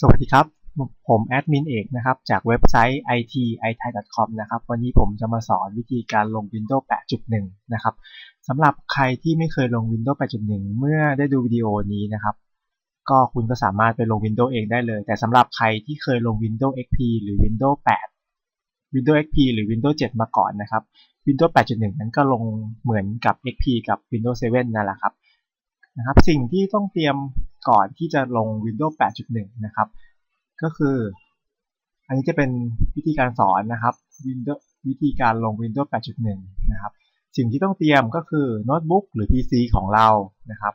สวัสดีครับ ผมแอดมินเอกนะครับ จากเว็บไซต์ ititai.com นะครับ วันนี้ผมจะมาสอนวิธีการลง Windows 8.1 นะครับสำหรับใครที่ไม่เคยลง Windows 8.1 เมื่อได้ดูวิดีโอนี้นะครับ ก็คุณก็สามารถไปลง Windows เองได้เลย แต่สำหรับใครที่เคยลง Windows XP หรือ Windows 8 Windows XP หรือ Windows 7 มาก่อนนะครับ Windows 8.1 นั้นก็ลงเหมือนกับ XP กับ Windows 7 นั่นแหละครับนะครับ สิ่งที่ต้องเตรียม ก่อนที่จะลง Windows 8.1 นะครับ ก็คือ อันนี้จะเป็นวิธีการสอนนะครับ Windows วิธีการลง Windows 8.1 นะครับ สิ่งที่ต้องเตรียมก็คือโน้ตบุ๊กหรือ PC ของเรานะครับ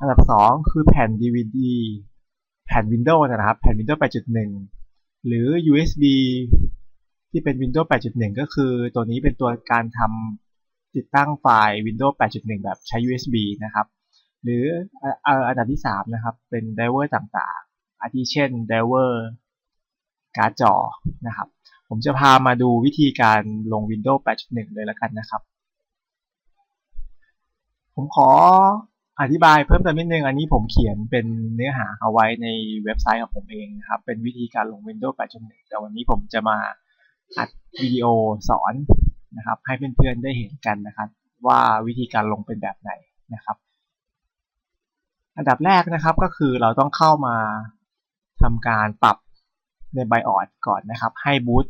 อันดับ 2 คือแผ่น DVD แผ่น Windows นะครับ แผ่น Windows 8.1 หรือ USB ที่เป็น Windows 8.1 ก็คือตัวนี้เป็นตัวการทำติดตั้งไฟล์ Windows 8.1 แบบใช้ USB นะครับ หรืออันดับที่3นะครับ เป็นไดเวอร์ต่างๆ อาทิเช่นไดเวอร์การ์ดจอนะครับ ผมจะพามาดูวิธีการลง Windows 8.1 เลยล้วกันนะครับ ผมขออธิบายเพิ่มเติมนิดนึง อันนี้ผมเขียนเป็นเนื้อหาเอาไว้ในเว็บไซต์ของผมเองนะครับ เป็นวิธีการลง Windows 8.1 แต่วันนี้ผมจะมาอัดวิดีโอสอนนะครับ ให้เพื่อนๆได้เห็นกันนะครับ ว่าวิธีการลงเป็นแบบไหนนะครับ อันดับแรกนะครับก็คือเราต้องเข้ามาทำการปรับใน BIOS ก่อนนะครับ ให้บูต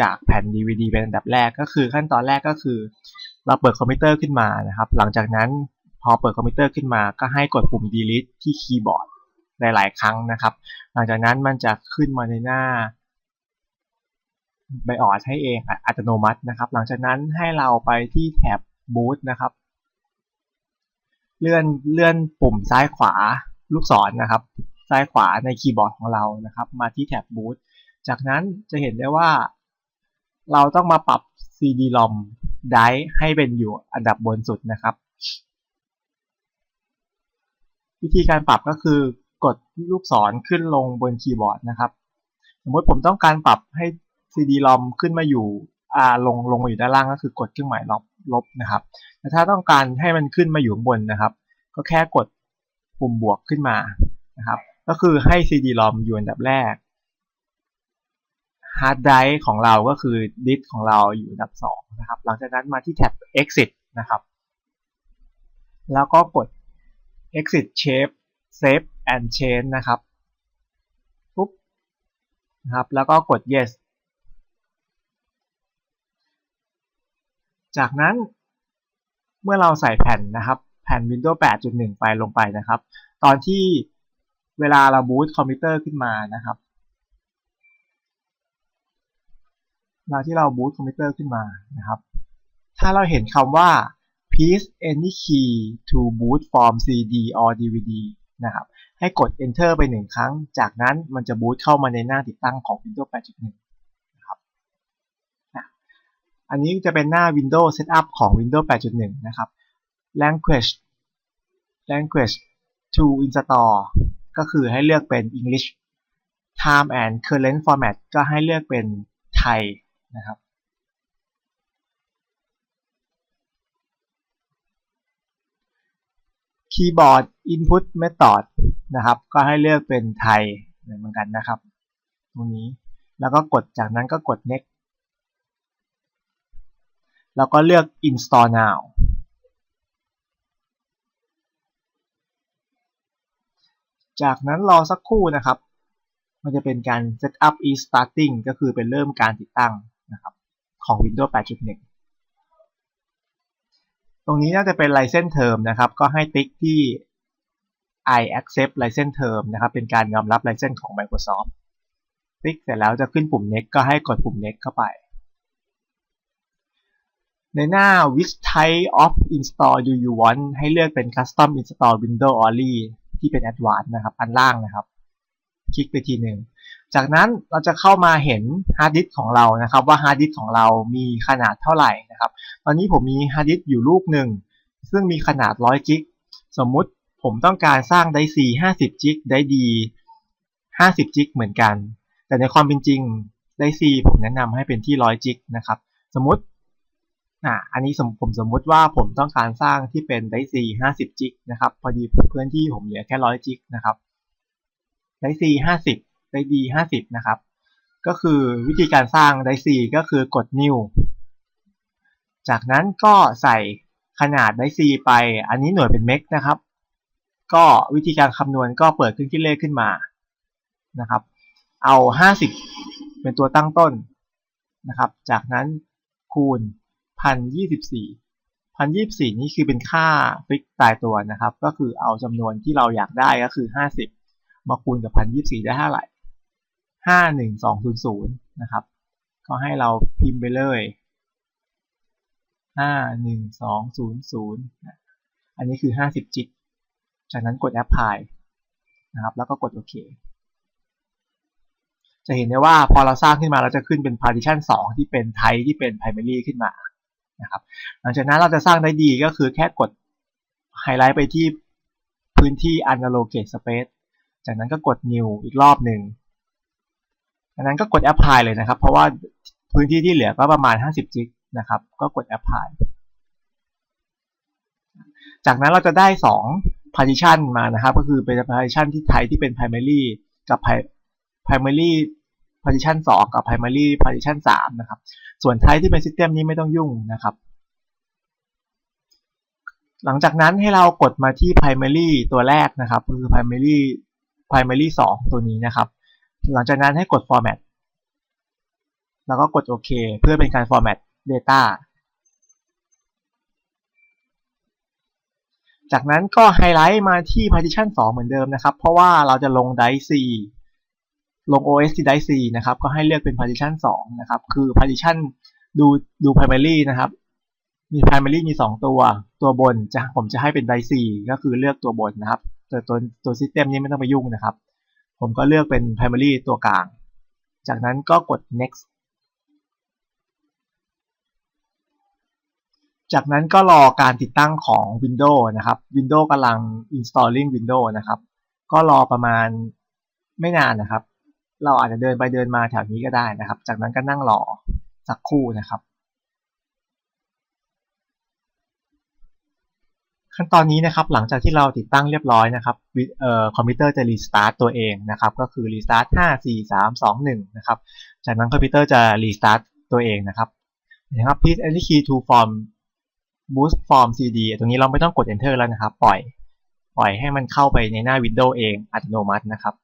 จากแผ่น DVD เป็นอันดับแรกก็คือขั้นตอนแรกก็คือ เราเปิดคอมพิวเตอร์ขึ้นมานะครับ หลังจากนั้นพอเปิดคอมพิวเตอร์ขึ้นมา ก็ให้กดปุ่ม delete ที่คีย์บอร์ดหลาย ๆ ครั้งนะครับ หลังจากนั้นมันจะขึ้นมาในหน้า BIOS ให้เองอัตโนมัตินะครับ หลังจากนั้นให้เราไปที่แท็บ boot นะครับ เลื่อนเลื่อนปุ่มซ้ายขวาลูกศรนนะครับ ซ้ายขวาในคีย์บอร์ดของเรานะครับ มาที่แท็บ Boot จากนั้นจะเห็นได้ว่า เราต้องมาปรับ CD-ROM ได้ให้เป็นอยู่อันดับบนสุดนะครับ วิธีการปรับก็คือกดลูกศรขึ้นลงบนคีย์บอร์ดนะครับ สมมติผมต้องการปรับให้ CD-ROM ขึ้นมาอยู่อ่าลงลงมาอยู่ด้านล่างก็คือกดเครื่องหมายลบ ลบนะครับแต่ถ้าต้องการให้มันขึ้นมาอยู่ข้างบนนะครับ ก็แค่กดปุ่มบวกขึ้นมานะครับ ก็คือให้ CD-ROM อยู่อันดับแรก Hard Drive ของเราก็คือดิสของเราอยู่อันดับ2นะครับ หลังจากนั้นมาที่แท็บ Exit นะครับ แล้วก็กด Exit Shape Save and Change นะครับปุ๊บนะครับ แล้วก็กด Yes จากนั้นเมื่อเราใส่แผ่นนะครับ แผ่น Windows 8.1 ไปลงไปนะครับ ตอนที่เวลาเราบูตคอมพิวเตอร์ขึ้นมานะครับเวลาที่เราบูตคอมพิวเตอร์ขึ้นมานะครับ ถ้าเราเห็นคำว่า please any key to boot from CD or DVD นะครับ ให้กด enter ไปหนึ่งครั้ง จากนั้นมันจะบูตเข้ามาในหน้าติดตั้งของ Windows 8.1 อันนี้จะเป็นหน้า Windows Setup ของ Windows 8.1 นะครับ Language Language to install ก็คือให้เลือกเป็น English Time and Current Format ก็ให้เลือกเป็นไทยนะครับ Keyboard Input Method นะครับ ก็ให้เลือกเป็นไทยเหมือนกันนะครับ ตรงนี้ แล้วก็กดจากนั้นก็กด next แล้วก็เลือก install now จากนั้นรอสักครู่นะครับ มันจะเป็นการ setup is starting ก็คือเป็นเริ่มการติดตั้งนะครับของ Windows 8.1 ตรงนี้น่าจะเป็น license term นะครับ ก็ให้ติ๊กที่ I accept license term นะครับ เป็นการยอมรับ license ของ Microsoft ติ๊กเสร็จแล้วจะขึ้นปุ่ม next ก็ให้กดปุ่ม next เข้าไป ในหน้า which type of install do you want ให้เลือกเป็น custom install window only ที่เป็น advanced นะครับ อันล่างนะครับ คลิกไปทีหนึ่ง จากนั้นเราจะเข้ามาเห็นฮาร์ดดิสของเรานะครับ ว่าฮาร์ดดิสของเรามีขนาดเท่าไหร่นะครับ ตอนนี้ผมมีฮาร์ดดิสอยู่ลูกหนึ่ง ซึ่งมีขนาด 100กิก สมมุติผมต้องการสร้างได้ซี 50กิก ได้ดี 50กิกเหมือนกัน แต่ในความเป็นจริงได้ซีผมแนะนำให้เป็นที่ 100กิกนะครับ สมมติ อ่าอันนี้สมผมสมมุติว่าผมต้องการสร้างที่เป็นไดซีห้าสิบจิกนะครับพอดีพื้นที่ผมเหลือแค่ร้อยจิกนะครับไดซีห้าสิบได้ดี50นะครับ ก็คือวิธีการสร้างได้ C ก็คือกด new จากนั้นก็ใส่ขนาดได้ C ไปอันนี้หน่วยเป็นเมกนะครับ ก็วิธีการคำนวณก็เปิดเครื่องคิดเลขขึ้นมานะครับ เอา 50 เป็นตัวตั้งต้นนะครับ จากนั้นคูณ 1,024 1,024นี่คือเป็นค่าฟิกตายตัวนะครับ ก็คือเอาจำนวนที่เราอยากได้ก็คือ50มาคูณกับ1,024ได้เท่าไหร่51200นย์ศูนย์นะครับ ก็ให้เราพิมพ์ไปเลย51200อันนี้คือ50จิกจากนั้นกด apply นะครับ แล้วก็กดโอเค จะเห็นได้ว่าพอเราสร้างขึ้นมาเราจะขึ้นเป็น partition 2 ที่เป็น type ที่เป็น primary ขึ้นมา นะครับหลังจากนั้นเราจะสร้างได้ดีก็คือแค่กดไฮไลท์ไปที่พื้นที่ unallocate space จากนั้นก็กด new อีกรอบหนึ่งจากนั้นก็กด apply เลยนะครับ เพราะว่าพื้นที่ที่เหลือก็ประมาณ 50 จิกนะครับ ก็กด apply จากนั้นเราจะได้ 2 partition มานะครับ ก็คือเป็น partition ที่ไทยที่เป็น primary กับ primary partition 2 กับ primary partition 3 นะครับ ส่วนไทยที่เป็น system นี้ไม่ต้องยุ่งนะครับ หลังจากนั้นให้เรากดมาที่ primary ตัวแรกนะครับคือ primary primary 2 ตัวนี้นะครับ หลังจากนั้นให้กด format แล้วก็กดโอเคเพื่อเป็นการ format data จากนั้นก็ไฮไลท์มาที่ partition 2 เหมือนเดิมนะครับ เพราะว่าเราจะลง dice C ลง OS ที่ dice C นะครับ ก็ให้เลือกเป็น partition 2 นะครับ คือ partition ดูดู primary นะครับ มี primary มี 2 ตัว ตัวบนจะผมจะให้เป็น dice C ก็คือเลือกตัวบนนะครับ แต่ตัวตัว system นี้ไม่ต้องไปยุ่งนะครับ ผมก็เลือกเป็น primary ตัวกลาง จากนั้นก็กด next จากนั้นก็รอการติดตั้งของ Windows นะครับ Windows กำลัง installing Windows นะครับ ก็รอประมาณไม่นานนะครับ เราอาจจะเดินไปเดินมาแถวนี้ก็ได้นะครับ จากนั้นก็นั่งรอสักครู่นะครับ ขั้นตอนนี้นะครับหลังจากที่เราติดตั้งเรียบร้อยนะครับออคอมพิวเตอร์จะรีสตาร์ตตัวเองนะครับ ก็คือรีสตาร์ท5 4 3 2 1นะครับ จากนั้นคอมพิวเตอร์จะรีสตาร์ทตัวเองนะครับนะครับ please enter key to form boost form cd ตรงนี้เราไม่ต้องกด enter แล้วนะครับ ปล่อย ปล่อยให้มันเข้าไปในหน้า Windows เองอัตโนมัตินะครับ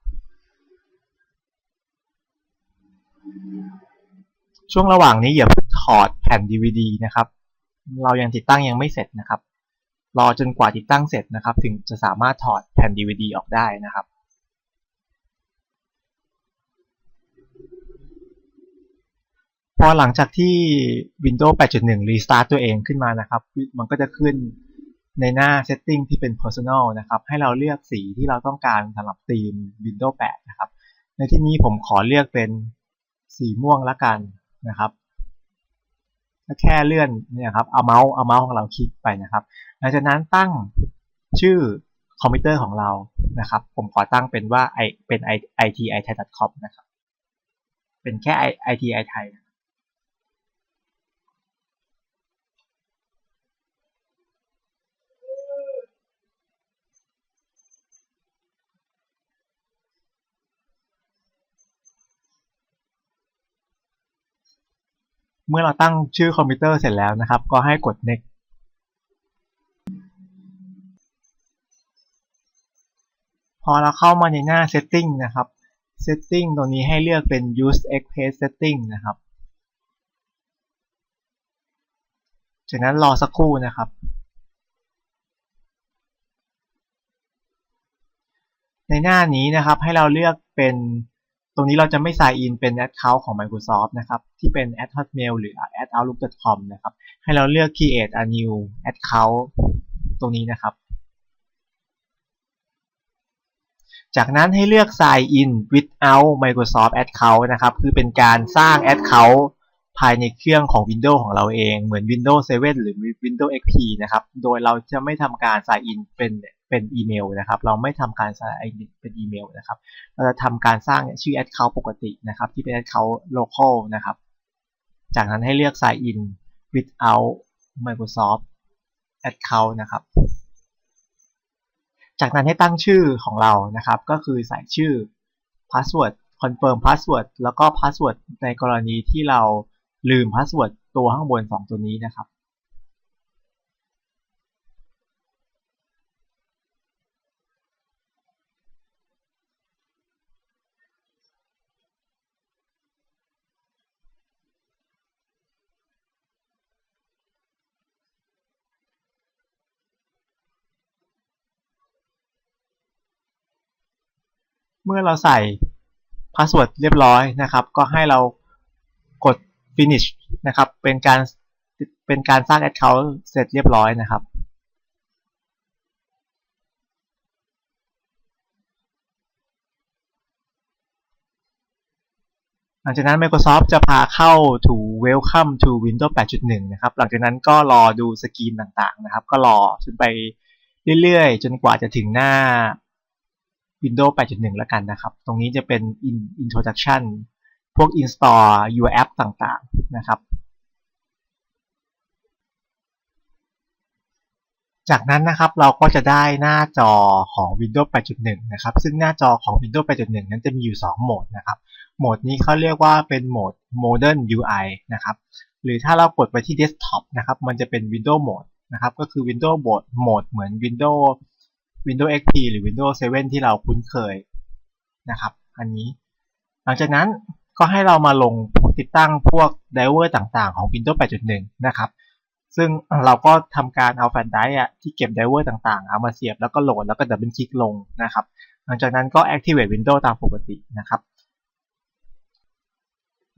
ช่วงระหว่างนี้อย่าเพิ่งถอดแผ่น DVD นะครับ เรายังติดตั้งยังไม่เสร็จนะครับ รอจนกว่าติดตั้งเสร็จนะครับ ถึงจะสามารถถอดแผ่น DVD ออกได้นะครับพอหลังจากที่ Windows 8.1 Restart ตัวเองขึ้นมานะครับ มันก็จะขึ้นในหน้า Setting ที่เป็น Personal นะครับ ให้เราเลือกสีที่เราต้องการสำหรับธีม Windows 8 นะครับ ในที่นี้ผมขอเลือกเป็น สีม่วงละกันนะครับแค่เลื่อนเนี่ยครับเอาเมาส์เอาเมาส์ของเราคลิกไปนะครับ หลังจากนั้นตั้งชื่อคอมพิวเตอร์ของเรานะครับ ผมขอตั้งเป็นว่าไอเป็น i t i t h a i c o m นะครับ เป็นแค่ itiithai เมื่อเราตั้งชื่อคอมพิวเตอร์เสร็จแล้วนะครับ ก็ให้กด next พอเราเข้ามาในหน้า setting นะครับ setting ตรงนี้ให้เลือกเป็น use express setting นะครับจากนั้นรอสักครู่นะครับ ในหน้านี้นะครับให้เราเลือกเป็น ตรงนี้เราจะไม่ sign in เป็น account ของ Microsoft นะครับ ที่เป็น at hotmail หรือ at outlook.com นะครับ ให้เราเลือก create a new account ตรงนี้นะครับ จากนั้นให้เลือก sign in without Microsoft account นะครับ คือเป็นการสร้าง account ภายในเครื่องของ Windows ของเราเอง เหมือน Windows 7 หรือ Windows XP นะครับ โดยเราจะไม่ทำการ sign in เป็น เป็นอีเมลนะครับ เราไม่ทำการ sign in เป็นอีเมลนะครับ เราจะทำการสร้างชื่อ account ปกตินะครับ ที่เป็น account local นะครับ จากนั้นให้เลือก sign in without Microsoft account นะครับ จากนั้นให้ตั้งชื่อของเรานะครับ ก็คือใส่ชื่อ password confirm password แล้วก็ password ในกรณีที่เราลืม password ตัวข้างบน 2 ตัวนี้นะครับ เมื่อเราใส่ password เรียบร้อยนะครับ ก็ให้เรากด finish นะครับ เป็นการเป็นการสร้าง account เสร็จเรียบร้อยนะครับ หลังจากนั้น Microsoft จะพาเข้า to welcome to Windows 8.1 นะครับ หลังจากนั้นก็รอดูสกรีนต่างๆนะครับ ก็รอจนไปเรื่อยๆ จนกว่าจะถึงหน้า Windows 8.1 แล้วกันนะครับ ตรงนี้จะเป็น Introduction พวก Install your app ต่างๆนะครับ จากนั้นนะครับเราก็จะได้หน้าจอของ Windows 8.1 นะครับ ซึ่งหน้าจอของ Windows 8.1 นั้นจะมีอยู่ 2 โหมดนะครับ โหมดนี้เขาเรียกว่าเป็นโหมด Modern UI นะครับ หรือถ้าเรากดไปที่ Desktop นะครับ มันจะเป็น Windows Mode นะครับ ก็คือ Windows Mode โหมดเหมือน Windows Windows XP หรือ Windows 7 ที่เราคุ้นเคยนะครับ อันนี้ หลังจากนั้นก็ให้เรามาลงติดตั้งพวกไดเวอร์ต่างๆ ของ Windows 8.1 นะครับ ซึ่งเราก็ทำการเอาแฟลชไดร์ที่เก็บไดเวอร์ต่างๆ เอามาเสียบแล้วก็โหลดแล้วก็ดับเบิลคลิกลงนะครับ หลังจากนั้นก็ activate Windows ตามปกตินะครับ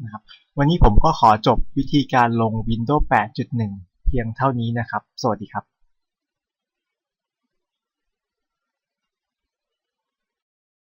นะครับ วันนี้ผมก็ขอจบวิธีการลง Windows 8.1 เพียงเท่านี้นะครับ สวัสดีครับ